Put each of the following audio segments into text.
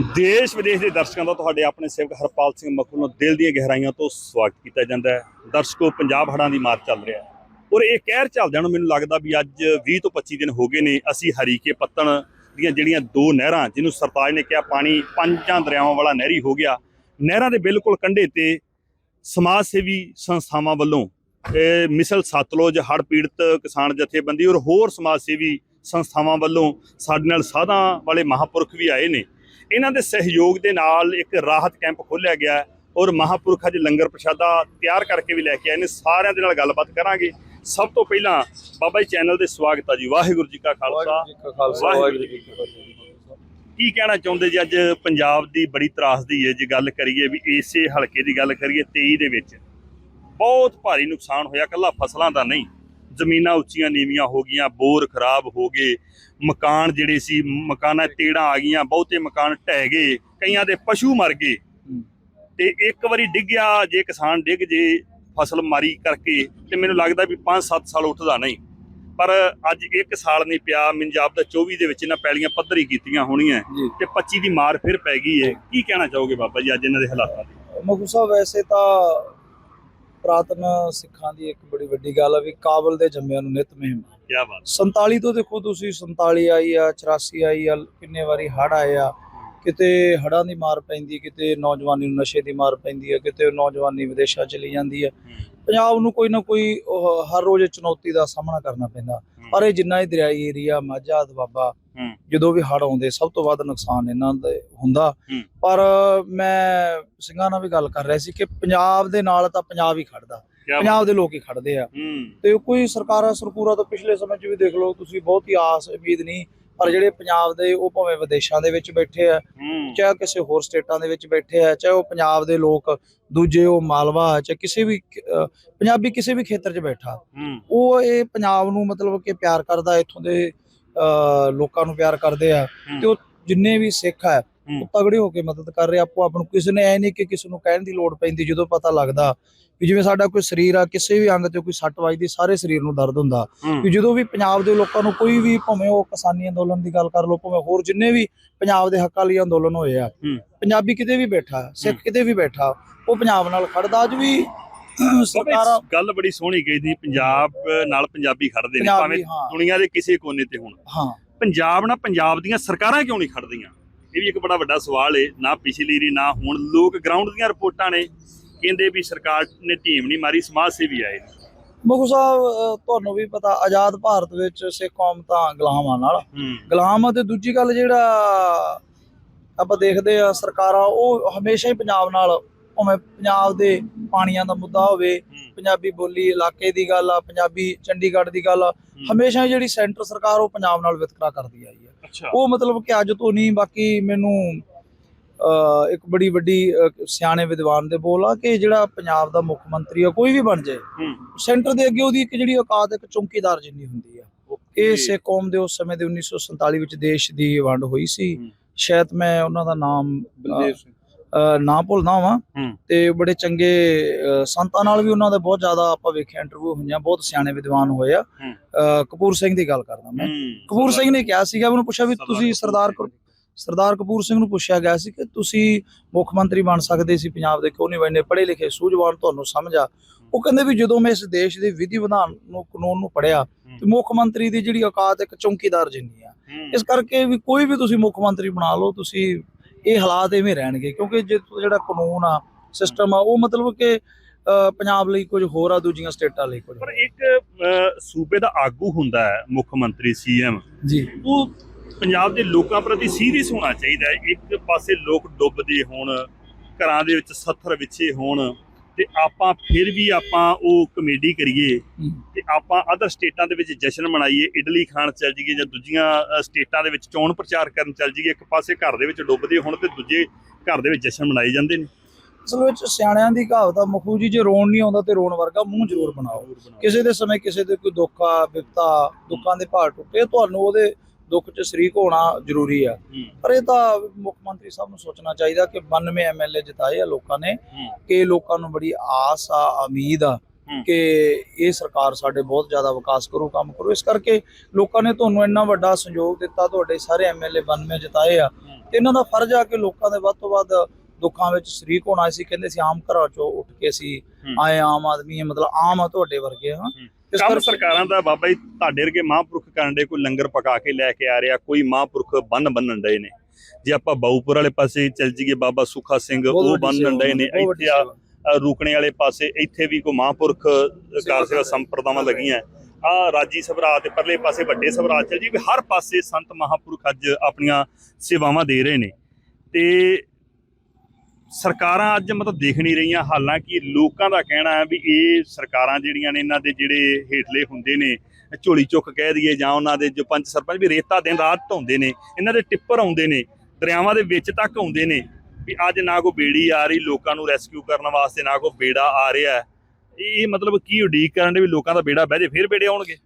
ਦੇਸ਼ ਵਿਦੇਸ਼ ਦੇ ਦਰਸ਼ਕਾਂ ਦਾ ਤੁਹਾਡੇ ਆਪਣੇ ਸੇਵਕ ਹਰਪਾਲ ਸਿੰਘ ਮੱਖੂ ਨੂੰ ਦਿਲ ਦੀਆਂ ਗਹਿਰਾਈਆਂ ਤੋਂ ਸਵਾਗਤ ਕੀਤਾ ਜਾਂਦਾ ਹੈ। ਦਰਸ਼ਕੋ, ਪੰਜਾਬ ਹੜ੍ਹਾਂ ਦੀ ਮਾਰ ਚੱਲ ਰਿਹਾ ਹੈ। ਔਰ ਇਹ ਕਹਿਰ ਚੱਲਦਿਆਂ ਨੂੰ ਮੈਨੂੰ ਲੱਗਦਾ ਵੀ ਅੱਜ 20 ਤੋਂ 25 ਦਿਨ ਹੋ ਗਏ ਨੇ ਅਸੀਂ ਹਰੀਕੇ ਪੱਤਣ ਦੀਆਂ ਜਿਹੜੀਆਂ ਦੋ ਨਹਿਰਾਂ, ਜਿਹਨੂੰ ਸਰਤਾਜ ਨੇ ਕਿਹਾ ਪਾਣੀ ਪੰਜਾਂ ਦਰਿਆਵਾਂ ਵਾਲਾ ਨਹਿਰੀ ਹੋ ਗਿਆ, ਨਹਿਰਾਂ ਦੇ ਬਿਲਕੁਲ ਕੰਢੇ ਤੇ ਸਮਾਜ ਸੇਵੀ ਸੰਸਥਾਵਾਂ ਵੱਲੋਂ ਮਿਸਲ ਸਤਲੁਜ, ਹੜ੍ਹ ਪੀੜਤ ਕਿਸਾਨ ਜਥੇਬੰਦੀ ਔਰ ਹੋਰ ਸਮਾਜ ਸੇਵੀ ਸੰਸਥਾਵਾਂ ਵੱਲੋਂ ਸਾਡੇ ਨਾਲ ਸਾਧਾਂ ਵਾਲੇ ਮਹਾਪੁਰਖ ਵੀ ਆਏ ਨੇ। ਇਹਨਾਂ ਦੇ ਸਹਿਯੋਗ ਦੇ ਨਾਲ ਇੱਕ ਰਾਹਤ ਕੈਂਪ ਖੋਲ੍ਹਿਆ ਗਿਆ ਔਰ ਮਹਾਪੁਰਖ ਅੱਜ ਲੰਗਰ ਪ੍ਰਸ਼ਾਦਾ ਤਿਆਰ ਕਰਕੇ ਵੀ ਲੈ ਕੇ ਆਏ ਨੇ। ਸਾਰਿਆਂ ਦੇ ਨਾਲ ਗੱਲਬਾਤ ਕਰਾਂਗੇ। ਸਭ ਤੋਂ ਪਹਿਲਾਂ ਬਾਬਾ ਜੀ ਚੈਨਲ ਦੇ ਸਵਾਗਤ ਆ ਜੀ। ਵਾਹਿਗੁਰੂ ਜੀ ਕਾ ਖਾਲਸਾ। ਵਾਹਿਗੁਰੂ ਜੀ ਕਾ ਖਾਲਸਾ ਵਾਹਿਗੁਰੂ ਵਾਹਿਗੁਰੂ ਜੀ ਕੀ ਫਤਿਹ। ਕੀ ਕਹਿਣਾ ਚਾਹੁੰਦੇ ਜੀ? ਅੱਜ ਪੰਜਾਬ ਦੀ ਬੜੀ ਤਰਾਸਦੀ ਹੈ ਜੇ ਗੱਲ ਕਰੀਏ ਵੀ ਇਸੇ ਹਲਕੇ ਦੀ ਗੱਲ ਕਰੀਏ 23 ਦੇ ਵਿੱਚ ਬਹੁਤ ਭਾਰੀ ਨੁਕਸਾਨ ਹੋਇਆ ਕੱਲਾ ਫਸਲਾਂ ਦਾ ਨਹੀਂ। ਜ਼ਮੀਨਾਂ ਉੱਚੀਆਂ ਨੀਵੀਆਂ ਹੋ ਗਈਆਂ ਬੋਰ ਖਰਾਬ ਹੋ ਗਏ। ਮਕਾਨ ਜਿਹੜੇ ਸੀ ਮਕਾਨਾਂ ਤੇੜਾਂ ਆ ਗਈਆਂ ਬਹੁਤੇ ਮਕਾਨ ਢਹਿ ਗਏ ਕਈਆਂ ਦੇ ਪਸ਼ੂ ਮਰ ਗਏ। ਤੇ ਇੱਕ ਵਾਰੀ ਡਿੱਗਿਆ ਜੇ ਕਿਸਾਨ ਡਿੱਗ ਜੇ ਫਸਲ ਮਾਰੀ ਕਰਕੇ ਤੇ ਮੈਨੂੰ ਲੱਗਦਾ ਵੀ 5-7 ਸਾਲ ਉੱਠਦਾ ਨਹੀਂ। ਪਰ ਅੱਜ ਇੱਕ ਸਾਲ ਨਹੀਂ ਪਿਆ ਪੰਜਾਬ ਦਾ 24 ਦੇ ਵਿੱਚ ਇਹਨਾਂ ਪੈਲੀਆਂ ਪੱਧਰ ਕੀਤੀਆਂ ਹੋਣੀਆਂ। ਤੇ 25 ਦੀ ਮਾਰ ਫਿਰ ਪੈ ਗਈ ਹੈ ਕੀ ਕਹਿਣਾ ਚਾਹੋਗੇ ਬਾਬਾ ਜੀ ਅੱਜ ਇਹਨਾਂ ਦੇ ਹਾਲਾਤਾਂ ਦੀ? ਮਖੂ ਸਾਹਿਬ ਵੈਸੇ ਤਾਂ ਪ੍ਰਾਤਨ ਸਿੱਖਾਂ ਦੀ ਇੱਕ ਬੜੀ ਵੱਡੀ ਗੱਲ ਆ ਵੀ ਕਾਬਲ ਦੇ ਜੰਮਿਆਂ ਨੂੰ ਨਿਤ ਮਹਿਮ। ਕੀ ਬਾਤ 47 ਤੋਂ ਦੇਖੋ ਤੁਸੀਂ 47 ਆਈ ਆ 84 ਆਈ ਆ ਕਿੰਨੇ ਵਾਰੀ ਹੜ ਆਏ ਆ। ਕਿਤੇ ਹੜਾਂ ਦੀ ਮਾਰ ਪੈਂਦੀ ਕਿਤੇ ਨੌਜਵਾਨੀ ਨੂੰ ਨਸ਼ੇ ਦੀ ਮਾਰ ਪੈਂਦੀ ਹੈ ਕਿਤੇ ਨੌਜਵਾਨੀ ਵਿਦੇਸ਼ਾਂ ਚਲੀ ਜਾਂਦੀ ਹੈ। ਪੰਜਾਬ ਨੂੰ ਕੋਈ ਨਾ ਕੋਈ ਹਰ ਰੋਜ਼ ਚੁਣੌਤੀ ਦਾ ਸਾਹਮਣਾ ਕਰਨਾ ਪੈਂਦਾ। ਪਰ ਇਹ ਜਿੰਨਾ ਹੀ ਦਰਿਆਈ ਏਰੀਆ ਮਾਝਾ ਦਬਾਬਾ ਹੂੰ। ਜਦੋਂ ਵੀ ਹੜ ਆਉਂਦੇ ਸਭ ਤੋਂ ਵੱਧ ਨੁਕਸਾਨ ਇਹਨਾਂ ਦਾ ਹੁੰਦਾ। ਹੂੰ। ਪਰ ਮੈਂ ਸਿੰਘਾਂ ਨਾਲ ਵੀ ਗੱਲ ਕਰ ਰਿਹਾ ਸੀ ਕਿ ਪੰਜਾਬ ਦੇ ਨਾਲ ਤਾਂ ਪੰਜਾਬ ਹੀ ਖੜਦਾ। ਪੰਜਾਬ ਦੇ ਲੋਕ ਹੀ ਖੜਦੇ ਆ। ਹੂੰ। ਤੇ ਕੋਈ ਸਰਕਾਰਾਂ ਸਰਕੂਰਾ ਤਾਂ ਪਿਛਲੇ ਸਮੇਂ 'ਚ ਵੀ ਦੇਖ ਲਓ ਤੁਸੀਂ ਬਹੁਤੀ ਆਸ ਉਮੀਦ ਨਹੀਂ ਪਰ ਜਿਹੜੇ ਪੰਜਾਬ ਦੇ ਉਹ ਭਾਵੇਂ ਵਿਦੇਸ਼ਾਂ ਦੇ ਵਿੱਚ ਬੈਠੇ ਆ ਚਾਹੇ ਕਿਸੇ ਹੋਰ ਸਟੇਟਾਂ ਦੇ ਵਿੱਚ ਬੈਠੇ ਆ ਚਾਹੇ ਉਹ ਪੰਜਾਬ ਦੇ ਲੋਕ ਦੂਜੇ ਉਹ ਮਾਲਵਾ ਚਾਹੇ ਕਿਸੇ ਵੀ ਪੰਜਾਬੀ ਕਿਸੇ ਵੀ ਖੇਤਰ 'ਚ ਬੈਠਾ ਉਹ ਇਹ ਪੰਜਾਬ ਨੂੰ ਮਤਲਬ ਕਿ ਪਿਆਰ ਕਰਦਾ ਇੱਥੋਂ ਦੇ ਲੋਕਾਂ ਨੂੰ ਪਿਆਰ ਕਰਦੇ ਆ। ਤੇ ਉਹ ਜਿੰਨੇ ਵੀ ਸਿੱਖ ਆ। ਉਹ ਤਗੜੇ ਹੋ ਕੇ ਮਦਦ ਕਰ ਰਹੇ ਆਪੋ ਆਪ ਨੂੰ। ਕਿਸੇ ਨੇ ਐ ਨਹੀਂ ਕਿ ਕਿਸੇ ਨੂੰ ਕਹਿਣ ਦੀ ਲੋੜ ਪੈਂਦੀ ਜਦੋਂ ਪਤਾ ਲੱਗਦਾ ਵੀ ਜਿਵੇਂ ਸਾਡਾ ਕੋਈ ਸਰੀਰ ਆ ਕਿਸੇ ਵੀ ਅੰਗ ਤੇ ਕੋਈ ਸੱਟ ਵੱਜਦੀ ਸਾਰੇ ਸਰੀਰ ਨੂੰ ਦਰਦ ਹੁੰਦਾ। ਵੀ ਜਦੋਂ ਵੀ ਪੰਜਾਬ ਦੇ ਲੋਕਾਂ ਨੂੰ ਕੋਈ ਵੀ ਭਾਵੇਂ ਉਹ ਕਿਸਾਨੀ ਅੰਦੋਲਨ ਦੀ ਗੱਲ ਕਰ ਲਓ ਭਾਵੇਂ ਹੋਰ ਜਿੰਨੇ ਵੀ ਪੰਜਾਬ ਦੇ ਹੱਕਾਂ ਲਈ ਅੰਦੋਲਨ ਹੋਏ ਆ। ਪੰਜਾਬੀ ਕਿਤੇ ਵੀ ਬੈਠਾ ਸਿੱਖ ਕਿਤੇ ਵੀ ਬੈਠਾ ਉਹ ਪੰਜਾਬ ਨਾਲ ਖੜਦਾ। ਅੱਜ ਵੀ ਸਰਕਾਰਾਂ ਗੱਲ ਬੜੀ ਸੋਹਣੀ ਕਹੀ ਦੀ ਪੰਜਾਬ ਨਾਲ ਪੰਜਾਬੀ ਖੜਦੇ ਨੇ ਭਾਵੇਂ ਦੁਨੀਆ ਦੇ ਕਿਸੇ ਕੋਨੇ ਤੇ ਹੋਣ। ਹਾਂ। ਪੰਜਾਬ ਨਾਲ ਪੰਜਾਬ ਦੀਆਂ ਸਰਕਾਰਾਂ ਕਿਉਂ ਨਹੀਂ ਖੜਦੀਆਂ? ਇਹ ਵੀ ਇੱਕ ਬੜਾ ਵੱਡਾ ਸਵਾਲ ਏ ਨਾ ਪਿਛਲੀ ਰੀ ਨਾ ਹੁਣ। ਲੋਕ ਗਰਾਊਂਡ ਦੀਆਂ ਰਿਪੋਰਟਾਂ ਨੇ ਕਹਿੰਦੇ ਵੀ ਸਰਕਾਰ ਨੇ ਢੀਮ ਨਹੀਂ ਮਾਰੀ ਸਮਾਜ ਸੇਵੀ ਆਏ। ਮਖੂ ਸਾਹਿਬ ਤੁਹਾਨੂੰ ਵੀ ਪਤਾ ਆਜ਼ਾਦ ਭਾਰਤ ਵਿੱਚ ਸਿੱਖ ਕੌਮ ਤਾਂ ਗੁਲਾਮਾਂ ਨਾਲ। ਗੁਲਾਮ ਤੇ ਦੂਜੀ ਗੱਲ ਜਿਹੜਾ ਆਪਾਂ ਦੇਖਦੇ ਆ ਸਰਕਾਰਾਂ ਉਹ ਹਮੇਸ਼ਾ ਹੀ ਪੰਜਾਬ ਨਾਲ ਭਾਵੇਂ ਪੰਜਾਬ ਦੇ ਪਾਣੀਆਂ ਦਾ ਮੁੱਦਾ ਹੋਵੇ ਪੰਜਾਬੀ ਬੋਲੀ ਇਲਾਕੇ ਦੀ ਗੱਲ ਆ ਪੰਜਾਬੀ ਚੰਡੀਗੜ੍ਹ ਦੀ ਗੱਲ ਆ। ਹਮੇਸ਼ਾ ਜਿਹੜੀ ਸੈਂਟਰ ਸਰਕਾਰ ਉਹ ਪੰਜਾਬ ਨਾਲ ਵਿਤਕਰਾ ਕਰਦੀ ਆਈ ਹੈ ਉਹ ਮਤਲਬ ਕਿ ਅੱਜ ਤੋਂ ਨਹੀਂ ਬਾਕੀ ਮੈਨੂੰ ਇੱਕ ਬੜੀ ਵੱਡੀ ਸਿਆਣੇ ਵਿਦਵਾਨ ਦੇ ਬੋਲ ਆ ਕਿ ਜਿਹੜਾ ਪੰਜਾਬ ਦਾ ਮੁੱਖ ਮੰਤਰੀ ਆ ਕੋਈ ਵੀ ਬਣ ਜਾਏ ਸੈਂਟਰ ਦੇ ਅੱਗੇ ਉਹਦੀ ਇੱਕ ਜਿਹੜੀ ਔਕਾਤ ਇੱਕ ਚੌਕੀਦਾਰ ਜਿੰਨੀ ਹੁੰਦੀ ਆ। ਇਹ ਸਿੱਖ ਕੌਮ ਦੇ ਉਸ ਸਮੇਂ ਦੇ 1947 ਵਿੱਚ ਦੇਸ਼ ਦੀ ਵੰਡ ਹੋਈ ਸੀ। ਸ਼ਾਇਦ ਮੈਂ ਉਹਨਾਂ ਦਾ ਨਾਮ ਬਲਦੇਵ ਸਿੰਘ। ਅਹ, ਨਾ ਭੁੱਲਦਾ ਵਾਂ ਹੂੰ। ਤੇ ਬੜੇ ਚੰਗੇ ਸੰਤਾਂ ਨਾਲ ਵੀ ਉਹਨਾਂ ਦਾ ਬਹੁਤ ਜ਼ਿਆਦਾ ਆਪਾਂ ਵੇਖਿਆ ਇੰਟਰਵਿਊ ਹੋਈਆਂ ਬਹੁਤ ਸਿਆਣੇ ਵਿਦਵਾਨ ਹੋਏ ਆ। ਕਪੂਰ ਸਿੰਘ ਦੀ ਗੱਲ ਕਰਦਾ ਮੈਂ। ਕਪੂਰ ਸਿੰਘ ਨੇ ਕਿਹਾ ਸੀਗਾ ਉਹਨੂੰ ਪੁੱਛਿਆ ਵੀ ਤੁਸੀਂ ਸਰਦਾਰ ਸਰਦਾਰ ਕਪੂਰ ਸਿੰਘ ਨੂੰ ਪੁੱਛਿਆ ਗਿਆ ਸੀ ਕਿ ਤੁਸੀਂ ਮੁੱਖ ਮੰਤਰੀ ਬਣ ਸਕਦੇ ਸੀ ਪੰਜਾਬ ਦੇ ਕਿਉਂ ਨਹੀਂ ਬਣਨੇ ਪੜ੍ਹੇ ਲਿਖੇ ਸੂਝਵਾਨ ਤੁਹਾਨੂੰ ਸਮਝ ਆ। ਉਹ ਕਹਿੰਦੇ ਵੀ ਜਦੋਂ ਮੈਂ ਇਸ ਦੇਸ਼ ਦੇ ਵਿਧੀ ਵਿਧਾਨ ਨੂੰ ਕਾਨੂੰਨ ਨੂੰ ਪੜਿਆ ਤੇ ਮੁੱਖ ਮੰਤਰੀ ਦੀ ਜਿਹੜੀ ਔਕਾਤ ਇੱਕ ਚੌਕੀਦਾਰ ਜਿੰਨੀ ਆ। ਇਸ ਕਰਕੇ ਵੀ ਕੋਈ ਵੀ ਤੁਸੀਂ ਮੁੱਖ ਮੰਤਰੀ ਬਣਾ ਲਓ ਤੁਸੀਂ ਇਹ ਹਾਲਾਤ ਐਵੇਂ ਰਹਿਣਗੇ ਕਿਉਂਕਿ ਜੇ ਜਿਹੜਾ ਕਾਨੂੰਨ ਆ ਸਿਸਟਮ ਆ ਉਹ ਮਤਲਬ ਕਿ ਪੰਜਾਬ ਲਈ ਕੁਝ ਹੋਰ ਆ ਦੂਜੀਆਂ ਸਟੇਟਾਂ ਲਈ ਕੁਝ। ਪਰ ਇੱਕ ਸੂਬੇ ਦਾ ਆਗੂ ਹੁੰਦਾ ਹੈ ਮੁੱਖ ਮੰਤਰੀ ਸੀਐਮ ਜੀ। ਉਹ ਪੰਜਾਬ ਦੇ ਲੋਕਾਂ ਪ੍ਰਤੀ ਸੀਰੀਅਸ ਹੋਣਾ ਚਾਹੀਦਾ ਹੈ। ਇੱਕ ਪਾਸੇ ਲੋਕ ਡੁੱਬਦੇ ਹੋਣ ਘਰਾਂ ਦੇ ਵਿੱਚ ਸੱਥਰ ਵਿਛੇ ਹੋਣ ਤੇ ਆਪਾਂ ਫਿਰ ਵੀ ਆਪਾਂ ਉਹ ਕਮੇਡੀ ਕਰੀਏ ਤੇ ਆਪਾਂ ਅਦਰ ਸਟੇਟਾਂ ਦੇ ਵਿੱਚ ਜਸ਼ਨ ਮਨਾਈਏ ਇਡਲੀ ਖਾਣ ਚੱਲ ਜਾਈਏ ਜਾਂ ਦੂਜੀਆਂ ਸਟੇਟਾਂ ਦੇ ਵਿੱਚ ਚੋਣ ਪ੍ਰਚਾਰ ਕਰਨ ਚੱਲ ਜਾਈਏ ਇੱਕ ਪਾਸੇ ਘਰ ਦੇ ਵਿੱਚ ਡੁੱਬਦੇ ਹੋਣ ਤੇ ਦੂਜੇ ਘਰ ਦੇ ਵਿੱਚ ਜਸ਼ਨ ਮਨਾਏ ਜਾਂਦੇ ਨੇ। ਅਸਲ ਵਿੱਚ ਸਿਆਣਿਆਂ ਦੀ ਕਹਾਵਤ ਆ ਮਖੂ ਜੀ ਜੇ ਰੋਣ ਨਹੀਂ ਆਉਂਦਾ ਤੇ ਰੋਣ ਵਰਗਾ ਮੂੰਹ ਜ਼ਰੂਰ ਬਣਾਓ। ਕਿਸੇ ਦੇ ਸਮੇਂ ਕਿਸੇ ਦੇ ਕੋਈ ਦੁੱਖ ਆ ਵਿਪਤਾ ਦੁੱਖਾਂ ਦੇ ਭਾਰ ਟੁੱਟੇ ਤੁਹਾਨੂੰ ਉਹਦੇ ਦੁੱਖ 'ਚ ਸ਼ਰੀਕ ਹੋਣਾ ਜ਼ਰੂਰੀ ਆ। ਪਰ ਇਹ ਤਾਂ ਮੁੱਖ ਮੰਤਰੀ ਸਾਹਿਬ ਨੂੰ ਸੋਚਣਾ ਚਾਹੀਦਾ ਕਿ 92 ਐਮਐਲਏ ਜਿਤਾਏ ਆ ਲੋਕਾਂ ਨੇ ਕਿ ਲੋਕਾਂ ਨੂੰ ਬੜੀ ਆਸ ਆ ਉਮੀਦ ਆ। ਕਿ ਇਹ ਸਰਕਾਰ ਸਾਡੇ ਬਹੁਤ ਜ਼ਿਆਦਾ ਵਿਕਾਸ ਕਰੂ ਕੰਮ ਕਰੂ। ਇਸ ਕਰਕੇ ਲੋਕਾਂ ਨੇ ਤੁਹਾਨੂੰ ਇੰਨਾ ਵੱਡਾ ਸਹਿਯੋਗ ਦਿੱਤਾ ਤੁਹਾਡੇ ਸਾਰੇ ਐਮਐਲਏ 92 ਜਿਤਾਏ ਆ। ਤੇ ਇਹਨਾਂ ਦਾ ਫਰਜ਼ ਆ ਕਿ ਲੋਕਾਂ ਦੇ ਵੱਧ ਤੋਂ ਵੱਧ ਦੁੱਖਾਂ ਵਿੱਚ ਸ਼ਰੀਕ ਹੋਣਾ। ਸੀ ਕਹਿੰਦੇ ਸੀ ਆਮ ਘਰਾਂ ਚੋਂ ਉੱਠ ਕੇ ਸੀ। ਆਏ ਆਮ ਆਦਮੀ ਮਤਲਬ ਆਮ ਆ ਤੁਹਾਡੇ ਵਰਗੇ ਹਾਂ। ਕੰਮ ਸਰਕਾਰਾਂ ਦਾ ਬਾਬਾ ਜੀ ਤੁਹਾਡੇ ਵਰਗੇ ਮਹਾਂਪੁਰਖ ਕਰਨ ਦੇ ਕੋਈ ਲੰਗਰ ਪਕਾ ਕੇ ਲੈ ਕੇ ਆ ਰਿਹਾ ਕੋਈ ਮਹਾਂਪੁਰਖ ਬੰਨ ਬੰਨਣ ਡਏ ਨੇ। ਜੇ ਆਪਾਂ ਬਾਊਪੁਰ ਵਾਲੇ ਪਾਸੇ ਚੱਲ ਜੀਏ ਬਾਬਾ ਸੁਖਾ ਸਿੰਘ ਉਹ ਬੰਨਣ ਡਏ ਨੇ। ਇੱਥੇ ਆ ਰੁਕਣੇ ਵਾਲੇ ਪਾਸੇ ਇੱਥੇ ਵੀ ਕੋਈ ਮਹਾਂਪੁਰਖ ਕਾਰ ਸੇਵਾ ਸੰਪਰਦਾਵਾਂ ਲੱਗੀਆਂ। ਆ ਰਾਜੀ ਸਭਰਾ ਤੇ ਪਰਲੇ ਪਾਸੇ ਵੱਡੇ ਸਭਰਾ ਚੱਲ ਜੀ ਵੀ ਹਰ ਪਾਸੇ ਸੰਤ ਮਹਾਂਪੁਰਖ ਅੱਜ ਆਪਣੀਆਂ ਸੇਵਾਵਾਂ ਦੇ ਰਹੇ ਨੇ। ਤੇ ਸਰਕਾਰਾਂ ਅੱਜ ਮਤਲਬ ਦੇਖ ਨਹੀਂ ਰਹੀਆਂ ਹਾਲਾਂਕਿ ਲੋਕਾਂ ਦਾ ਕਹਿਣਾ ਹੈ ਵੀ ਇਹ ਸਰਕਾਰਾਂ ਜਿਹੜੀਆਂ ਨੇ ਇਹਨਾਂ ਦੇ ਜਿਹੜੇ ਹੇਠਲੇ ਹੁੰਦੇ ਨੇ, ਝੋਲੀ ਚੁੱਕ ਕਹਿ ਦਈਏ ਜਾਂ ਉਹਨਾਂ ਦੇ ਜੋ ਪੰਚ ਸਰਪੰਚ ਵੀ ਰੇਤਾ ਦਿਨ ਰਾਤ ਢਾਉਂਦੇ ਨੇ, ਇਹਨਾਂ ਦੇ ਟਿੱਪਰ ਆਉਂਦੇ ਨੇ, ਦਰਿਆਵਾਂ ਦੇ ਵਿੱਚ ਤੱਕ ਆਉਂਦੇ ਨੇ ਵੀ ਅੱਜ ਨਾ ਕੋਈ ਬੇੜੀ ਆ ਰਹੀ, ਲੋਕਾਂ ਨੂੰ ਰੈਸਕਿਊ ਕਰਨ ਵਾਸਤੇ ਨਾ ਕੋਈ ਬੇੜਾ ਆ ਰਿਹਾ ਇਹ ਮਤਲਬ ਕੀ ਉਡੀਕ ਕਰਨ ਦੇ ਵੀ ਲੋਕਾਂ ਦਾ ਬੇੜਾ ਬਹਿ ਜੇ ਫਿਰ ਬੇੜੇ ਆਉਣਗੇ?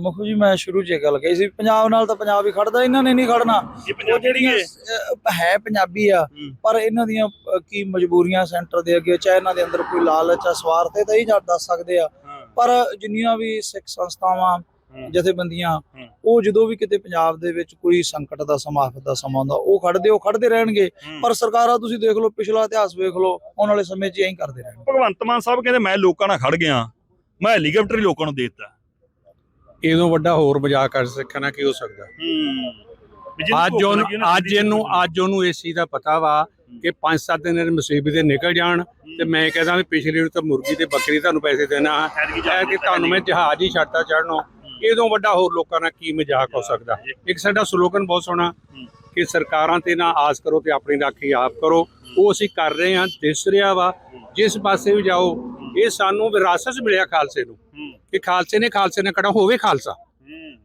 ਮੁਖੂ ਜੀ ਮੈਂ ਸ਼ੁਰੂ 'ਚ ਇਹ ਗੱਲ ਕਹੀ ਸੀ ਪੰਜਾਬ ਨਾਲ ਤਾਂ ਪੰਜਾਬ ਹੀ ਖੜਦਾ ਇਹਨਾਂ ਨੇ ਨਹੀਂ ਖੜਨਾ। ਇਹ ਉਹ ਪੰਜਾਬ ਜਿਹੜੀਆਂ ਹੈ ਅਹ, ਹੈ ਪੰਜਾਬੀ ਆ ਹੂੰ। ਪਰ ਇਹਨਾਂ ਦੀਆਂ ਅਹ, ਕੀ ਮਜਬੂਰੀਆਂ ਸੈਂਟਰ ਦੇ ਅੱਗੇ ਚਾਹੇ ਇਹਨਾਂ ਦੇ ਅੰਦਰ ਕੋਈ ਲਾਲਚ ਆ ਸਵਾਰਥ ਹੈ ਤਾਂ ਹੀ ਜਾ ਦੱਸ ਸਕਦੇ ਆ। ਪਰ ਜਿੰਨੀਆਂ ਵੀ ਸਿੱਖ ਸੰਸਥਾਵਾਂ ਜਥੇਬੰਦੀਆਂ ਹੂੰ। ਉਹ ਜਦੋਂ ਵੀ ਕਿਤੇ ਪੰਜਾਬ ਦੇ ਵਿੱਚ ਕੋਈ ਸੰਕਟ ਦਾ ਸਮਾਂ ਆਫਤ ਦਾ ਸਮਾਂ ਆਉਂਦਾ ਉਹ ਖੜਦੇ ਉਹ ਖੜਦੇ ਰਹਿਣਗੇ। ਪਰ ਸਰਕਾਰਾਂ ਤੁਸੀਂ ਦੇਖ ਲਓ ਪਿਛਲਾ ਇਤਿਹਾਸ ਵੇਖ ਲਓ ਆਉਣ ਵਾਲੇ ਸਮੇਂ 'ਚ ਐਂ ਹੀ ਕਰਦੇ ਰਹਿਣਗੇ। ਭਗਵੰਤ ਮਾਨ ਸਾਹਿਬ ਕਹਿੰਦੇ ਮੈਂ ਲੋਕਾਂ ਨਾਲ ਖੜ ਗਿਆ ਮੈਂ ਹੈਲੀਕਾਪਟਰ ਹੀ ਲੋਕਾਂ ਨੂੰ ਦੇ ਦਿੱਤਾ। ਇਦੋਂ ਵੱਡਾ ਹੋਰ ਮਜ਼ਾਕ ਕਰ ਸਕਣਾ ਕੀ ਹੋ ਸਕਦਾ। ਅੱਜ ਉਹਨੂੰ ਅੱਜ ਇਹਨੂੰ ਅੱਜ ਉਹਨੂੰ ਇਸ ਚੀਜ਼ ਦਾ ਪਤਾ ਵਾ ਕਿ 5-7 ਦਿਨ ਦੇ ਮੁਸੀਬਤ ਦੇ ਨਿਕਲ ਜਾਣ ਤੇ ਮੈਂ ਕਹਿੰਦਾ ਵੀ ਪਿਛਲੇ ਨੂੰ ਤਾਂ ਮੁਰਗੀ ਤੇ ਬੱਕਰੀ ਤੁਹਾਨੂੰ ਪੈਸੇ ਦੇਣਾ ਹੈ ਕਿ ਤੁਹਾਨੂੰ ਮੈਂ ਜਹਾਜ਼ ਹੀ ਛੱਡਤਾ ਚੜਨੋਂ ਇਦੋਂ ਵੱਡਾ ਹੋਰ ਲੋਕਾਂ ਨਾਲ ਕੀ ਮਜ਼ਾਕ ਹੋ ਸਕਦਾ। ਇੱਕ ਸਾਡਾ ਸਲੋਗਨ ਬਹੁਤ ਸੋਹਣਾ ਕਿ ਸਰਕਾਰਾਂ ਤੇ ਨਾ ਆਸ ਕਰੋ ਤੇ ਆਪਣੀ ਰਾਖੀ ਆਪ ਕਰੋ। ਉਹ ਅਸੀਂ ਕਰ ਰਹੇ ਹਾਂ ਦਿਸ ਰਿਹਾ ਵਾ। ਜਿਸ ਪਾਸੇ ਵੀ ਜਾਓ ਇਹ ਸਾਨੂੰ ਵਿਰਾਸਤ 'ਚ ਮਿਲਿਆ ਖਾਲਸੇ ਨੂੰ ਕਿ ਖਾਲਸੇ ਨੇ ਖਾਲਸੇ ਨੇ ਖੜਾ ਹੋਵੇ ਖਾਲਸਾ।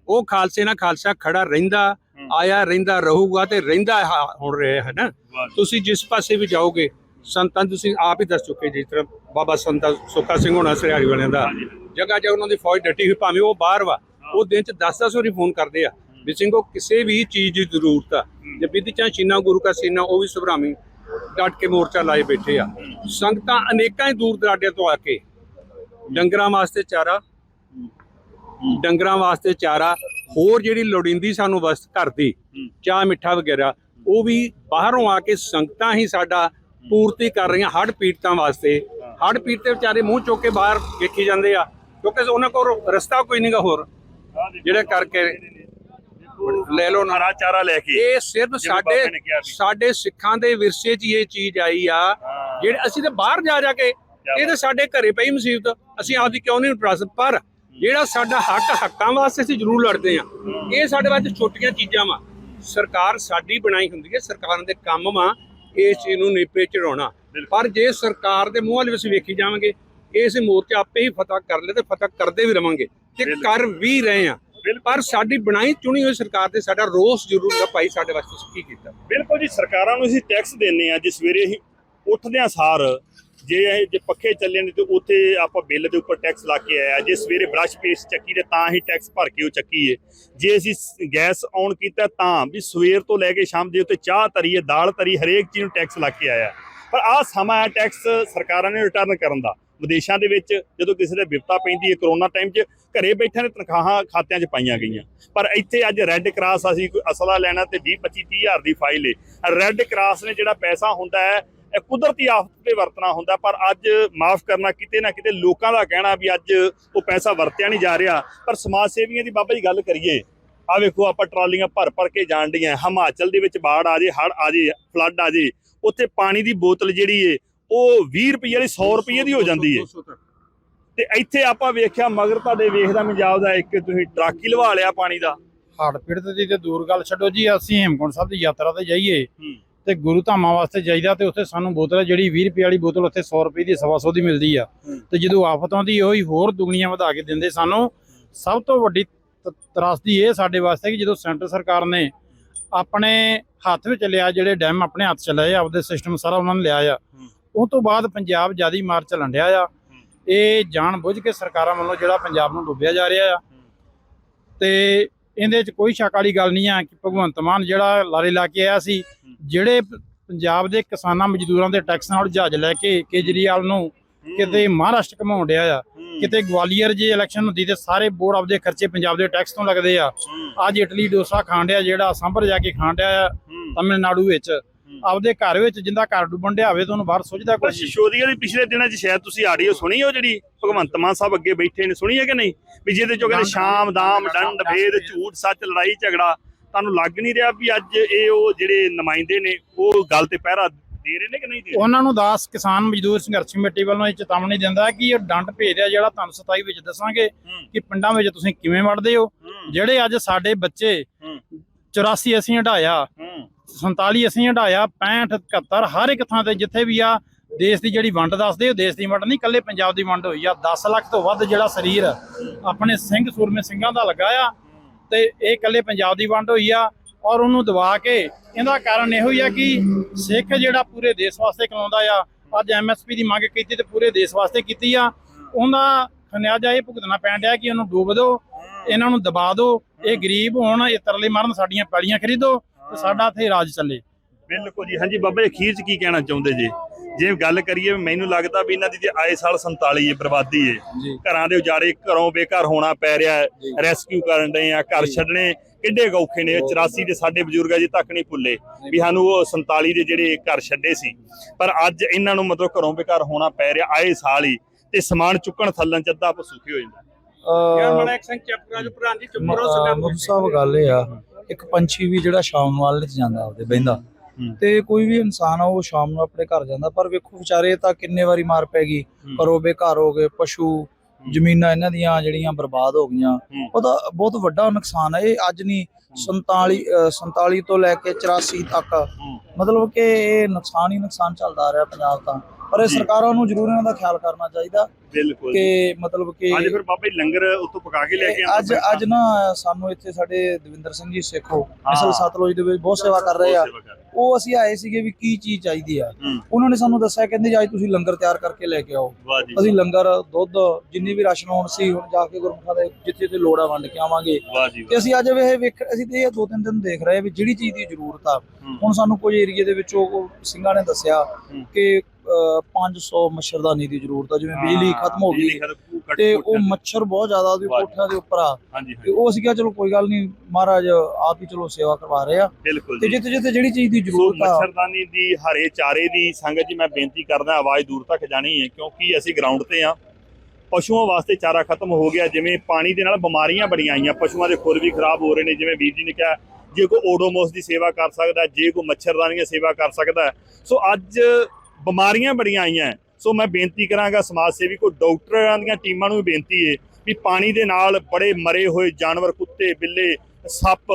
ਉਹ ਖਾਲਸੇ ਨਾਲ ਖਾਲਸਾ ਖੜਾ ਰਹਿੰਦਾ ਆਇਆ ਰਹਿੰਦਾ ਰਹੂਗਾ ਤੇ ਰਹਿੰਦਾ ਹੁਣ ਰਿਹਾ ਹੈ ਨਾ। ਤੁਸੀਂ ਜਿਸ ਪਾਸੇ ਵੀ ਜਾਓਗੇ ਸੰਤਾਂ ਤੁਸੀਂ ਆਪ ਹੀ ਦੱਸ ਚੁੱਕੇ ਜਿਸ ਤਰ੍ਹਾਂ ਬਾਬਾ ਸੰਤਾ ਸੁੱਖਾ ਸਿੰਘ ਹੋਣਾ ਸਰਿਆੜੀ ਵਾਲਿਆਂ ਦਾ ਜਗ੍ਹਾ ਜਗ੍ਹਾ ਉਹਨਾਂ ਦੀ ਫੌਜ ਡਟੀ ਹੋਈ ਭਾਵੇਂ ਉਹ ਬਾਹਰ ਵਾ ਉਹ ਦਿਨ ਚ 10-10 ਵਾਰੀ ਫੋਨ ਕਰਦੇ ਆ ਵੀ ਸਿੰਘੋ ਕਿਸੇ ਵੀ ਚੀਜ਼ ਦੀ ਜ਼ਰੂਰਤ ਆ ਜੇ ਵਿਧੀ ਚਾ ਚੀਨਾ ਗੁਰੂ ਕਾ ਸੀਨਾ ਉਹ ਵੀ ਸੁਭਰਾਮੀ ਡਟ ਕੇ ਮੋਰਚਾ ਲਾਏ ਬੈਠੇ ਆ। ਸੰਗਤਾਂ ਅਨੇਕਾਂ ਹੀ ਦੂਰ ਦਰਾਡਿਆਂ ਤੋਂ ਆ ਕੇ ਡੰਗਰਾਂ ਵਾਸਤੇ ਚਾਰਾ, ਡੰਗਰਾਂ ਵਾਸਤੇ ਚਾਰਾ, ਹੋਰ ਜਿਹੜੀ ਲੋੜੀਂਦੀ ਸਾਨੂੰ ਵਸਤ ਘਰ ਦੀ, ਚਾਹ ਮਿੱਠਾ ਵਗੈਰਾ, ਉਹ ਵੀ ਬਾਹਰੋਂ ਆ ਕੇ ਸੰਗਤਾਂ ਹੀ ਸਾਡਾ ਪੂਰਤੀ ਕਰ ਰਹੀਆਂ ਹੜ੍ਹ ਪੀੜਤਾਂ ਵਾਸਤੇ। ਹੜ੍ਹ ਪੀੜਤੇ ਵਿਚਾਰੇ ਮੂੰਹ ਚੁੱਕ ਕੇ ਬਾਹਰ ਵੇਖੀ ਜਾਂਦੇ ਆ, ਕਿਉਂਕਿ ਉਹਨਾਂ ਕੋਲ ਰਸਤਾ ਕੋਈ ਨਹੀਂਗਾ ਹੋਰ, ਜਿਹੜਾ ਕਰਕੇ ਲੈ ਲਓ ਨਾ। ਹਰਾ ਚਾਰਾ ਲੈ ਕੇ। ਇਹ ਸਿਰਫ ਸਾਡੇ। ਸਾਡੇ ਸਿੱਖਾਂ ਦੇ ਵਿਰਸੇ 'ਚ ਇਹ ਚੀਜ਼ ਆਈ ਆ। ਜਿਹੜੇ ਅਸੀਂ ਤੇ ਬਾਹਰ ਜਾ ਜਾ ਕੇ ਇਹ ਤਾਂ ਸਾਡੇ ਘਰੇ ਪਈ ਮੁਸੀਬਤ। ਅਸੀਂ ਆਪਦੀ ਕਿਉਂ ਨਹੀਂ ਟਰਸ ਪਰ ਜਿਹੜਾ ਸਾਡਾ ਹੱਕ ਹੱਕਾਂ ਵਾਸਤੇ ਅਸੀਂ ਜ਼ਰੂਰ ਲੜਦੇ ਆ ਇਹ ਸਾਡੇ ਵਾਸਤੇ ਛੋਟੀਆਂ ਚੀਜ਼ਾਂ ਵਾ। ਸਰਕਾਰ ਸਾਡੀ ਬਣਾਈ ਹੁੰਦੀ ਹੈ ਸਰਕਾਰਾਂ ਦੇ ਕੰਮ ਵਾ ਇਸ ਚੀਜ਼ ਨੂੰ ਨੇਪੇ ਚੜਾਉਣਾ ਪਰ ਜੇ ਸਰਕਾਰ ਦੇ ਮੂੰਹ ਵਾਲੇ ਅਸੀਂ ਵੇਖੀ ਜਾਵਾਂਗੇ ਇਸ ਮੋਰਚਾ ਆਪੇ ਹੀ ਫਤਹ ਕਰ ਲੈ ਤੇ ਫਤਹ ਕਰਦੇ ਵੀ ਰਵਾਂਗੇ ਤੇ ਕਰ ਵੀ ਰਹੇ ਆ ਪਰ ਸਾਡੀ ਬਣਾਈ ਚੁਣੀ ਹੋਈ ਸਰਕਾਰ ਤੇ ਸਾਡਾ ਰੋਸ ਜ਼ਰੂਰ ਹੈ ਭਾਈ ਸਾਡੇ ਵਾਸਤੇ ਕੀ ਕੀਤਾ? ਬਿਲਕੁਲ ਜੀ ਸਰਕਾਰਾਂ ਨੂੰ ਅਸੀਂ ਟੈਕਸ ਦਿੰਨੇ ਆ ਜੇ ਸਵੇਰੇ ਹੀ ਉੱਠਦਿਆਂ ਸਾਰ ਜੇ ਇਹ ਜੇ ਪੱਖੇ ਚੱਲੇ ਨੇ ਤੇ ਉੱਥੇ ਆਪਾਂ ਬਿੱਲ ਦੇ ਉੱਪਰ ਟੈਕਸ ਲਾ ਕੇ ਆਇਆ। ਜੇ ਸਵੇਰੇ ਬ੍ਰਸ਼ ਪੇਸਟ ਚੱਕੀ ਤੇ ਤਾਂ ਹੀ ਟੈਕਸ ਭਰ ਕੇ ਉਹ ਚੱਕੀ ਏ ਜੇ ਅਸੀਂ ਗੈਸ ਆਨ ਕੀਤਾ ਤਾਂ ਵੀ ਸਵੇਰ ਤੋਂ ਲੈ ਕੇ ਸ਼ਾਮ ਦੇ ਉੱਤੇ ਚਾਹ ਤਰੀ ਏ ਦਾਲ ਤਰੀ ਹਰੇਕ ਚੀਜ਼ ਨੂੰ ਟੈਕਸ ਲਾ ਕੇ ਆਇਆ। ਪਰ ਆਹ ਸਮਾਂ ਹੈ ਟੈਕਸ ਸਰਕਾਰਾਂ ਨੇ ਰਿਟਰਨ ਕਰਨ ਦਾ। ਵਿਦੇਸ਼ਾਂ ਦੇ ਵਿੱਚ ਜਦੋਂ ਕਿਸੇ ਦੇ ਵਿਪਤਾ ਪੈਂਦੀ ਹੈ ਕਰੋਨਾ ਟਾਈਮ 'ਚ, ਘਰੇ ਬੈਠਿਆਂ ਨੇ ਤਨਖਾਹਾਂ ਖਾਤਿਆਂ 'ਚ ਪਾਈਆਂ ਗਈਆਂ। ਪਰ ਇੱਥੇ ਅੱਜ ਰੈੱਡ ਕਰਾਸ ਅਸੀਂ ਕੋਈ ਅਸਲਾ ਲੈਣਾ ਤੇ 20 25 30 ਹਜ਼ਾਰ ਦੀ ਫਾਈਲ ਏ। ਰੈੱਡ ਕਰਾਸ ਨੇ ਜਿਹੜਾ ਪੈਸਾ ਹੁੰਦਾ ਹੈ, ਇਹ ਕੁਦਰਤੀ ਆਫਤ ਤੇ ਵਰਤਣਾ ਹੁੰਦਾ, ਪਰ ਅੱਜ ਮਾਫ ਕਰਨਾ ਕਿਤੇ ਨਾ ਕਿਤੇ ਲੋਕਾਂ ਦਾ ਕਹਿਣਾ ਵੀ ਅੱਜ ਉਹ ਪੈਸਾ ਵਰਤਿਆ ਨਹੀਂ ਜਾ ਰਿਹਾ। ਪਰ ਸਮਾਜ ਸੇਵੀਆਂ ਦੀ ਬਾਬਾ ਜੀ ਗੱਲ ਕਰੀਏ ਆ ਵੇਖੋ ਆਪਾਂ ਟਰਾਲੀਆਂ ਭਰ ਭਰ ਕੇ ਜਾਣ ਡੀਆਂ। ਹਿਮਾਚਲ ਦੇ ਵਿੱਚ ਬਾੜ ਆ ਜੇ ਹੜ ਆ ਜੇ ਫਲੱਡ ਆ ਜੇ, ਉੱਥੇ ਪਾਣੀ ਦੀ ਬੋਤਲ ਜਿਹੜੀ ਏ ਉਹ 20 ਰੁਪਏ ਵਾਲੀ 100 ਰੁਪਏ ਦੀ ਹੋ ਜਾਂਦੀ ਏ। ਤੇ ਇੱਥੇ ਆਪਾਂ ਵੇਖਿਆ ਮਗਰ ਤੁਹਾਡੇ ਵੇਖਦਾ ਪੰਜਾਬ ਦਾ ਇੱਕ ਤੁਸੀਂ ਟਰੱਕ ਹੀ ਲਵਾ ਲਿਆ ਪਾਣੀ ਦਾ। ਹੜ੍ਹ ਪੀੜਤ ਦੀ ਤੇ ਦੂਰ ਗੱਲ ਛੱਡੋ ਜੀ ਅਸੀਂ ਹੇਮਕੁੰਟ ਸਾਹਿਬ ਦੀ ਯਾਤਰਾ ਤੇ ਜਾਈਏ ਹੂੰ। ਤੇ ਗੁਰੂ ਧਾਮਾਂ ਵਾਸਤੇ ਜਾਈਦਾ ਤੇ ਉੱਥੇ ਸਾਨੂੰ ਬੋਤਲ ਜਿਹੜੀ 20 ਰੁਪਏ ਵਾਲੀ ਬੋਤਲ ਉੱਥੇ 100 ਰੁਪਏ ਦੀ 125 ਦੀ ਮਿਲਦੀ ਆ। ਹੂੰ। ਤੇ ਜਦੋਂ ਆਫਤ ਆਉਂਦੀ ਉਹੀ ਹੋਰ ਦੁਗਣੀਆਂ ਵਧਾ ਕੇ ਦਿੰਦੇ ਸਾਨੂੰ ਸਭ ਤੋਂ ਵੱਡੀ ਤ- ਤਰਾਸਦੀ ਇਹ ਸਾਡੇ ਵਾਸਤੇ ਕਿ ਜਦੋਂ ਸੈਂਟਰ ਸਰਕਾਰ ਨੇ ਆਪਣੇ ਹੱਥ ਵਿੱਚ ਲਿਆ ਜਿਹੜੇ ਡੈਮ ਆਪਣੇ ਹੱਥ ਚ ਲਏ ਆਪਦੇ ਸਿਸਟਮ ਸਾਰਾ ਉਹਨਾਂ ਨੇ ਲਿਆ ਆ। ਉਹ ਤੋਂ ਬਾਅਦ ਪੰਜਾਬ ਜਿਆਦੀ ਮਾਰ ਚੱਲਣ ਡਿਆ ਆ। ਇਹ ਜਾਣ ਬੁੱਝ ਕੇ ਸਰਕਾਰਾਂ ਵੱਲੋਂ ਜਿਹੜਾ ਪੰਜਾਬ ਨੂੰ ਡੁੱਬਿਆ ਜਾ ਰਿਹਾ ਆ। ਤੇ ਇਹਦੇ 'ਚ ਕੋਈ ਸ਼ੱਕ ਵਾਲੀ ਗੱਲ ਨਹੀਂ ਆ ਕਿ ਭਗਵੰਤ ਮਾਨ ਜਿਹੜਾ ਲਾਰੇ ਲਾ ਕੇ ਆਇਆ ਸੀ ਜਿਹੜੇ ਪੰਜਾਬ ਦੇ ਕਿਸਾਨਾਂ ਮਜ਼ਦੂਰਾਂ ਦੇ ਟੈਕਸ ਨਾਲ ਜਹਾਜ਼ ਲੈ ਕੇ ਕੇਜਰੀਵਾਲ ਨੂੰ ਕਿਤੇ ਮਹਾਰਾਸ਼ਟਰ ਘਮਾਉਣ ਡਿਆ ਆ। ਕਿਤੇ ਗਵਾਲੀਅਰ ਜੇ ਇਲੈਕਸ਼ਨ ਹੁੰਦੀ ਤੇ ਸਾਰੇ ਬੋਰਡ ਆਪਦੇ ਖਰਚੇ ਪੰਜਾਬ ਦੇ ਟੈਕਸ ਤੋਂ ਲੱਗਦੇ ਆ। ਅੱਜ ਇਟਲੀ ਡੋਸਾ ਖਾਣ ਡਿਆ ਜਿਹੜਾ ਸੰਭਰ ਜਾ ਕੇ ਖਾਣ ਡਿਆ ਆ ਤਮਿਲਨਾਡੂ ਵਿੱਚ। ਆਪਦੇ ਘਰ ਵਿੱਚ ਜਿੰਦਾ ਘਰ ਡੁੱਬਣ ਡਿਆ ਹੋਵੇ ਤਾਂ ਉਹਨੂੰ ਬਾਹਰ ਪਰ ਕੋਈ। ਸ਼ਿਸ਼ੋਦੀਆ ਦੀ ਪਿਛਲੇ ਦਿਨਾਂ 'ਚ ਸ਼ਾਇਦ ਤੁਸੀਂ ਆਡੀਓ ਸੁਣੀ ਹੋ ਜਿਹੜੀ ਭਗਵੰਤ ਮਾਨ ਸਾਹਿਬ ਅੱਗੇ ਬੈਠੇ ਨੇ ਸੁਣੀ ਹੈ ਕਿ ਨਹੀਂ? ਵੀ ਜਿਹਦੇ ਚੋਂ ਕਹਿੰਦੇ ਸ਼ਾਮ ਦਾਮ ਡੰਡ ਭੇਦ ਝੂਠ ਸੱਚ ਲੜਾਈ ਝਗੜਾ ਤੁਹਾਨੂੰ ਲੱਗ ਨਹੀਂ ਰਿਹਾ ਵੀ ਅੱਜ ਇਹ ਉਹ ਜਿਹੜੇ ਨੁਮਾਇੰਦੇ ਨੇ ਉਹ ਗੱਲ ਤੇ ਪਹਿਰਾ ਦੇ ਰਹੇ ਨੇ ਕਿ ਨਹੀਂ ਦੇ ਰਹੇ? ਉਹਨਾਂ ਨੂੰ ਦਾਸ ਕਿਸਾਨ ਮਜ਼ਦੂਰ ਸੰਘਰਸ਼ ਕਮੇਟੀ ਵੱਲੋਂ ਇਹ ਚੇਤਾਵਨੀ ਦਿੰਦਾ ਕਿ ਇਹ ਡੰਡ ਭੇਜ ਆ ਜਿਹੜਾ ਤੁਹਾਨੂੰ 27 ਵਿੱਚ ਦੱਸਾਂਗੇ ਕਿ ਪਿੰਡਾਂ ਵਿੱਚ ਤੁਸੀਂ ਕਿਵੇਂ ਵੜਦੇ ਹੋ। ਜਿਹੜੇ ਅੱਜ ਸਾਡੇ ਬੱਚੇ ਹੂੰ। 84 ਅਸੀਂ ਹਟਾਇਆ 47 ਅਸੀਂ ਹਟਾਇਆ 65 71 ਹਰ ਇੱਕ ਥਾਂ ਤੇ ਜਿੱਥੇ ਵੀ ਆ, ਦੇਸ਼ ਦੀ ਜਿਹੜੀ ਵੰਡ ਦੱਸਦੇ ਉਹ ਦੇਸ਼ ਦੀ ਵੰਡ ਨਹੀਂ ਕੱਲੇ ਪੰਜਾਬ ਦੀ ਵੰਡ ਹੋਈ ਆ। 10 ਲੱਖ ਤੋਂ ਵੱਧ ਜਿਹੜਾ ਸਰੀਰ ਆਪਣੇ ਸਿੰਘ, ਸੂਰਮੇ ਸਿੰਘਾਂ ਦਾ ਲੱਗਾ ਆ ਤੇ ਇਹ ਕੱਲੇ ਪੰਜਾਬ ਦੀ ਵੰਡ ਹੋਈ ਆ ਔਰ ਉਹਨੂੰ ਦਬਾ ਕੇ ਇਹਦਾ ਕਾਰਨ ਇਹੋ ਹੀ ਆ ਕਿ ਸਿੱਖ ਜਿਹੜਾ ਪੂਰੇ ਦੇਸ਼ ਵਾਸਤੇ ਕਮਾਉਂਦਾ ਆ, ਅੱਜ ਐਮਐਸਪੀ ਦੀ ਮੰਗ ਕੀਤੀ ਤੇ ਪੂਰੇ ਦੇਸ਼ ਵਾਸਤੇ ਕੀਤੀ ਆ, ਉਹਦਾ ਖਨਿਆਜਾ ਇਹ ਭੁਗਤਣਾ ਪੈਣ ਡਿਆ ਕਿ ਉਹਨੂੰ ਡੂਬ ਦਿਓ, ਇਹਨਾਂ ਨੂੰ ਦਬਾ ਦਿਓ, ਇਹ ਗਰੀਬ ਹੋਣ, ਇਹ ਤਰਲੇ ਮਾਰਨ ਸਾਡੀਆਂ ਪੈਲੀਆਂ ਖਰੀਦੋ ਤੇ ਸਾਡਾ ਇੱਥੇ ਰਾਜ ਚੱਲੇ। ਬਿਲਕੁਲ ਜੀ ਹਾਂਜੀ ਬਾਬਾ ਜੀ ਅਖੀਰ 'ਚ ਕੀ ਕਹਿਣਾ ਚਾਹੁੰਦੇ ਜੀ? ਜੇ ਗੱਲ ਕਰੀਏ ਮੈਨੂੰ ਲੱਗਦਾ ਵੀ ਇਹਨਾਂ ਦੀ ਜੇ ਆਏ ਸਾਲ 47 ਹੈ ਬਰਬਾਦੀ ਹੈ ਘਰਾਂ ਦੇ ਉਜਾੜੇ ਘਰੋਂ ਬੇਘਰ ਹੋਣਾ ਪੈ ਰਿਹਾ ਹੈ। ਰੈਸਕਿਊ ਕਰਨ ਡਏ ਆ ਘਰ ਛੱਡਣੇ ਕਿੱਡੇ ਔਖੇ ਨੇ। 84 ਦੇ ਸਾਡੇ ਬਜ਼ੁਰਗ ਅਜੇ ਤੱਕ ਨਹੀਂ ਭੁੱਲੇ ਵੀ ਸਾਨੂੰ ਉਹ 47 ਦੇ ਜਿਹੜੇ ਘਰ ਛੱਡੇ ਸੀ। ਪਰ ਅੱਜ ਇਹਨਾਂ ਨੂੰ ਮਤਲਬ ਘਰੋਂ ਬੇਘਰ ਹੋਣਾ ਪੈ ਰਿਹਾ ਆਏ ਸਾਲ ਹੀ ਤੇ ਸਮਾਨ ਚੁੱਕਣ ਥੱਲਣ ਚ ਅੱਧਾ ਪਸੂਖੀ ਹੋ ਜਾਂਦਾ। ਯਾਰ ਮੜਾ ਇੱਕ ਚ ਪ੍ਰਧਾਨ ਜੀ ਚੁੱਪ ਸਾਹਿਬ ਗੱਲ ਇਹ ਆ ਇੱਕ ਪੰਛੀ ਵੀ ਜਿਹੜਾ ਸ਼ਾਮ ਨੂੰ ਆਲਣੇ 'ਚ ਜਾਂਦਾ ਆਪਦੇ ਬਹਿੰਦਾ। ਤੇ ਕੋਈ ਵੀ ਇਨਸਾਨ ਆ ਉਹ ਸ਼ਾਮ ਨੂੰ ਆਪਣੇ ਘਰ ਜਾਂਦਾ ਪਰ ਵੇਖੋ ਵਿਚਾਰੇ ਤਾਂ ਕਿੰਨੇ ਵਾਰੀ ਮਾਰ ਪੈ ਗਈ। ਘਰੋਂ ਬੇਘਰ ਹੋ ਗਏ ਪਸ਼ੂ ਜ਼ਮੀਨਾਂ ਇਹਨਾਂ ਦੀਆਂ ਜਿਹੜੀਆਂ ਬਰਬਾਦ ਹੋ ਗਈਆਂ। ਉਹਦਾ ਬਹੁਤ ਵੱਡਾ ਨੁਕਸਾਨ ਹੈ ਇਹ ਅੱਜ ਨਹੀਂ 47 ਅਹ 47 ਤੋਂ ਲੈ ਕੇ 84 ਤੱਕ। ਮਤਲਬ ਕਿ ਇਹ ਨੁਕਸਾਨ ਹੀ ਨੁਕਸਾਨ ਚੱਲਦਾ ਆ ਰਿਹਾ ਪੰਜਾਬ ਤਾਂ। ਪਰ ਇਹ। ਸਰਕਾਰਾਂ ਨੂੰ ਜ਼ਰੂਰ ਇਹਨਾਂ ਦਾ ਖਿਆਲ ਕਰਨਾ ਚਾਹੀਦਾ। ਬਿਲਕੁਲ ਕਿ ਮਤਲਬ ਕਿ ਅੱਜ ਫਿਰ ਬਾਬਾ ਜੀ ਲੰਗਰ ਉੱਥੋਂ ਪਕਾ ਕੇ ਲੈ ਕੇ ਆਉਂਦੇ ਅੱਜ ਅੱਜ ਨਾ ਸਾਨੂੰ ਇੱਥੇ ਸਾਡੇ ਦਵਿੰਦਰ ਸਿੰਘ ਜੀ ਸੇਖੋ ਮਿਸਲ ਸਤਲੁਜ ਦੇ ਵਿੱਚ ਬਹੁਤ ਸੇਵਾ ਕਰ ਰਹੇ ਆ। ਉਹ ਅਸੀਂ ਆਏ ਸੀਗੇ ਵੀ ਕੀ ਚੀਜ਼ ਚਾਹੀਦੀ ਆ। ਉਹਨਾਂ ਨੇ ਸਾਨੂੰ ਦੱਸਿਆ ਕਹਿੰਦੇ ਅੱਜ ਤੁਸੀਂ ਲੰਗਰ ਤਿਆਰ ਕਰਕੇ ਲੈ ਕੇ ਆਓ। ਅਸੀਂ ਲੰਗਰ ਦੁੱਧ ਜਿੰਨੀ ਵੀ ਰਾਸ਼ਨ ਹੋਣ ਸੀ ਹੁਣ ਜਾ ਕੇ ਗੁਰਮੁਖਾਂ ਦੇ ਜਿੱਥੇ ਜਿੱਥੇ ਲੋੜ ਵੰਡ ਕੇ ਆਵਾਂਗੇ। ਤੇ ਅਸੀਂ ਅੱਜ ਇਹ ਵੇਖ ਅਸੀਂ ਤੇ ਇਹ ਦੋ ਤਿੰਨ ਦਿਨ ਦੇਖ ਰਹੇ ਆ ਵੀ ਜਿਹੜੀ ਚੀਜ਼ ਦੀ ਜ਼ਰੂਰਤ ਆ। ਹੁਣ ਸਾਨੂੰ ਕੋਈ ਏਰੀਏ ਦੇ ਵਿੱਚੋਂ ਉਹ ਸਿੰਘਾਂ ਨੇ ਦੱਸਿਆ। ਕਿ ਅਹ, 500 ਮੱਛਰਦਾਨੀ ਦੀ ਜ਼ਰੂਰਤ ਆ ਜਿਵੇਂ ਬਿਜਲੀ ਖਤਮ ਹੋ ਗਈ ਤੇ ਉਹ ਮੱਛਰ ਬਹੁਤ ਜ਼ਿਆਦਾ ਉਹਦੇ। ਕੋਠਿਆਂ ਦੇ ਉੱਪਰ ਆ ਤੇ ਉਹ ਅਸੀਂ ਕਿਹਾ ਚਲੋ ਕੋਈ ਗੱਲ ਨਹੀਂ ਮਹਾਰਾਜ ਆਪ ਹੀ ਚਲੋ ਸੇਵਾ ਕਰਵਾ ਰਹੇ ਆ ਤੇ ਜਿੱਥੇ ਜਿੱਥੇ ਜਿਹੜੀ ਚੀਜ਼ ਦੀ ਜ਼ਰੂਰਤ ਆ ਮੱਛਰਦਾਨੀ ਦੀ ਹਰੇ ਚਾਰੇ ਦੀ ਸੰਗਤ ਜੀ ਮੈਂ ਬੇਨਤੀ ਕਰਦਾ ਆਵਾਜ਼ ਦੂਰ ਤੱਕ ਜਾਣੀ ਹੈ ਕਿਉਂਕਿ ਅਸੀਂ ਗਰਾਊਂਡ ਤੇ ਆ ਪਸ਼ੂਆਂ ਵਾਸਤੇ ਚਾਰਾ ਖਤਮ ਹੋ ਗਿਆ ਜਿਵੇਂ ਪਾਣੀ ਦੇ ਨਾਲ ਬਿਮਾਰੀਆਂ ਬੜੀਆਂ ਆਈਆਂ ਪਸ਼ੂਆਂ ਦੇ ਖੁਰ ਵੀ ਖਰਾਬ ਹੋ ਰਹੇ ਨੇ ਜਿਵੇਂ ਵੀਰ ਜੀ ਨੇ ਕਿਹਾ ਜੇ ਕੋਈ ਓਡੋਮੋਸ ਦੀ ਸੇਵਾ ਕਰ ਸਕਦਾ ਜੇ ਕੋਈ ਮੱਛਰਦਾਨੀ ਦੀ ਸੇਵਾ ਕਰ ਸਕਦਾ। ਸੋ ਅੱਜ ਬਿਮਾਰੀਆਂ ਬੜੀਆਂ ਆਈਆਂ। ਸੋ ਮੈਂ ਬੇਨਤੀ ਕਰਾਂਗਾ ਸਮਾਜ ਸੇਵੀ ਕੋ ਡਾਕਟਰਾਂ ਦੀਆਂ ਟੀਮਾਂ ਨੂੰ ਵੀ ਬੇਨਤੀ ਹੈ ਵੀ ਪਾਣੀ ਦੇ ਨਾਲ ਬੜੇ ਮਰੇ ਹੋਏ ਜਾਨਵਰ ਕੁੱਤੇ ਬਿੱਲੇ ਸੱਪ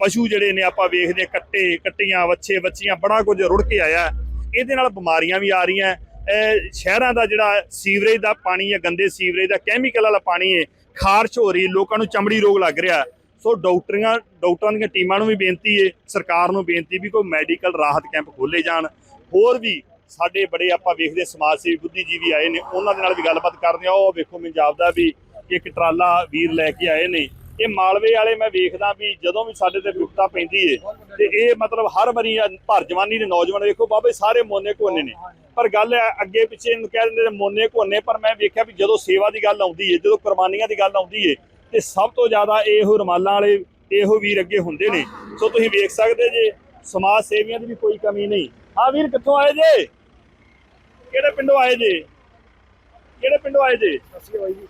ਪਸ਼ੂ ਜਿਹੜੇ ਨੇ ਆਪਾਂ ਵੇਖਦੇ ਹਾਂ, ਕੱਟੇ ਕੱਟੀਆਂ ਵੱਛੇ ਵੱਛੀਆਂ ਬੜਾ ਕੁਝ ਰੁੜ ਕੇ ਆਇਆ। ਇਹਦੇ ਨਾਲ ਬਿਮਾਰੀਆਂ ਵੀ ਆ ਰਹੀਆਂ। ਸ਼ਹਿਰਾਂ ਦਾ ਜਿਹੜਾ ਸੀਵਰੇਜ ਦਾ ਪਾਣੀ ਹੈ ਗੰਦੇ ਸੀਵਰੇਜ ਦਾ ਕੈਮੀਕਲ ਵਾਲਾ ਪਾਣੀ ਹੈ ਖਾਰਸ਼ ਹੋ ਰਹੀ ਲੋਕਾਂ ਨੂੰ ਚਮੜੀ ਰੋਗ ਲੱਗ ਰਿਹਾ। ਸੋ ਡਾਕਟਰੀਆਂ ਡਾਕਟਰਾਂ ਦੀਆਂ ਟੀਮਾਂ ਨੂੰ ਵੀ ਬੇਨਤੀ ਹੈ ਸਰਕਾਰ ਨੂੰ ਬੇਨਤੀ ਵੀ ਕੋਈ ਮੈਡੀਕਲ ਰਾਹਤ ਕੈਂਪ ਖੋਲੇ ਜਾਣ। ਹੋਰ ਵੀ ਸਾਡੇ ਬੜੇ ਆਪਾਂ ਵੇਖਦੇ ਸਮਾਜ ਸੇਵੀ, ਬੁੱਧੀਜੀਵੀ ਆਏ ਨੇ, ਉਹਨਾਂ ਦੇ ਨਾਲ ਵੀ ਗੱਲਬਾਤ ਕਰਦੇ ਆ ਉਹ ਵੇਖੋ ਪੰਜਾਬ ਦਾ ਵੀ ਇੱਕ ਟਰਾਲਾ ਵੀਰ ਲੈ ਕੇ ਆਏ ਨੇ। ਇਹ ਮਾਲਵੇ ਵਾਲੇ ਮੈਂ ਵੇਖਦਾ ਵੀ ਜਦੋਂ ਵੀ ਸਾਡੇ ਤੇ ਵਿਪਤਾ ਪੈਂਦੀ ਏ, ਤੇ ਇਹ ਮਤਲਬ ਹਰ ਵਾਰੀ ਭਰ ਜਵਾਨੀ ਦੇ ਨੌਜਵਾਨ ਵੇਖੋ, ਬਾਬੇ ਸਾਰੇ ਮੋਨੇ ਕੋਨੇ ਨੇ। ਪਰ ਗੱਲ ਹੈ ਅੱਗੇ ਪਿੱਛੇ ਇਹਨੂੰ ਕਹਿ ਦਿੰਦੇ ਨੇ ਮੋਨੇ ਕੋਨੇ ਪਰ ਮੈਂ ਵੇਖਿਆ ਵੀ ਜਦੋਂ ਸੇਵਾ ਦੀ ਗੱਲ ਆਉਂਦੀ ਏ, ਜਦੋਂ ਕੁਰਬਾਨੀਆਂ ਦੀ ਗੱਲ ਆਉਂਦੀ ਏ, ਤੇ ਸਭ ਤੋਂ ਜ਼ਿਆਦਾ ਇਹੋ ਰਮਾਲਾਂ ਵਾਲੇ, ਇਹੋ ਵੀਰ ਅੱਗੇ ਹੁੰਦੇ ਨੇ। ਸੋ ਤੁਸੀਂ ਵੇਖ ਸਕਦੇ ਜੇ, ਸਮਾਜ ਸੇਵੀਆਂ ਦੀ ਵੀ ਕੋਈ ਕਮੀ ਨਹੀਂ। ਹਾਂ ਵੀਰ, ਕਿੱਥੋਂ ਆਏ ਜੇ? ਕਿਹੜੇ ਪਿੰਡੋਂ ਆਏ ਜੇ? ਕਿਹੜੇ ਪਿੰਡੋਂ ਆਏ ਜੇ?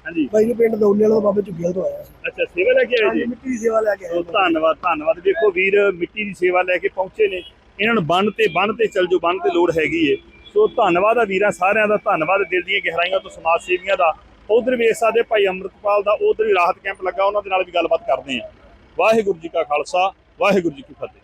ਹਾਂਜੀ। ਬਾਈ ਜੀ ਪਿੰਡ ਦੌਲੇ ਵਾਲਾ ਬਾਬੇ ਝੁੱਗੀਆਂ ਤੋਂ ਆਇਆ ਸੀ। ਅੱਛਾ ਸੇਵਾ ਲੈ ਕੇ ਆਏ ਜੇ? ਮਿੱਟੀ ਦੀ ਸੇਵਾ ਲੈ ਕੇ ਸੋ ਧੰਨਵਾਦ ਧੰਨਵਾਦ। ਵੇਖੋ ਵੀਰ ਮਿੱਟੀ ਦੀ ਸੇਵਾ ਲੈ ਕੇ ਪਹੁੰਚੇ ਨੇ। ਇਹਨਾਂ ਨੂੰ ਬੰਨ ਤੇ ਬੰਨ ਤੇ ਚੱਲ ਜੋ ਬੰਨ ਤੇ ਲੋੜ ਹੈਗੀ ਏ। ਸੋ ਧੰਨਵਾਦ ਆ ਵੀਰਾਂ ਸਾਰਿਆਂ ਦਾ ਧੰਨਵਾਦ ਦਿਲ ਦੀਆਂ ਗਹਿਰਾਈਆਂ ਤੋਂ ਸਮਾਜ ਸੇਵੀਆਂ ਦਾ। ਉਧਰ ਵੇਖ ਸਕਦੇ ਭਾਈ ਅੰਮ੍ਰਿਤਪਾਲ ਦਾ ਉਧਰ ਵੀ ਰਾਹਤ ਕੈਂਪ ਲੱਗਾ ਉਹਨਾਂ ਦੇ ਨਾਲ ਵੀ ਗੱਲਬਾਤ ਕਰਦੇ ਆਂ ਵਾਹਿਗੁਰੂ ਜੀ ਕਾ ਖਾਲਸਾ ਵਾਹਿਗੁਰੂ ਜੀ ਕੀ ਫਤਿਹ।